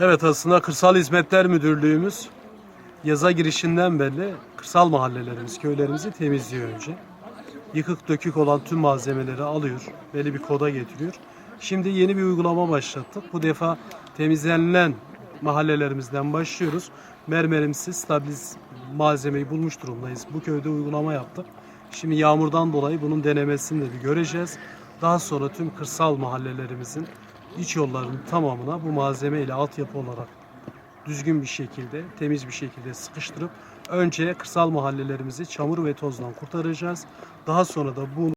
Evet aslında Kırsal Hizmetler Müdürlüğümüz yaza girişinden belli kırsal mahallelerimiz, köylerimizi temizliyor önce. Yıkık dökük olan tüm malzemeleri alıyor, belli bir koda getiriyor. Şimdi yeni bir uygulama başlattık. Bu defa temizlenilen mahallelerimizden başlıyoruz. Mermerimsiz stabiliz malzemeyi bulmuş durumdayız. Bu köyde uygulama yaptık. Şimdi yağmurdan dolayı bunun denemesini de bir göreceğiz. Daha sonra tüm kırsal mahallelerimizin iç yollarının tamamına bu malzeme ile altyapı olarak düzgün bir şekilde, temiz bir şekilde sıkıştırıp önce kırsal mahallelerimizi çamur ve tozdan kurtaracağız. Daha sonra da bu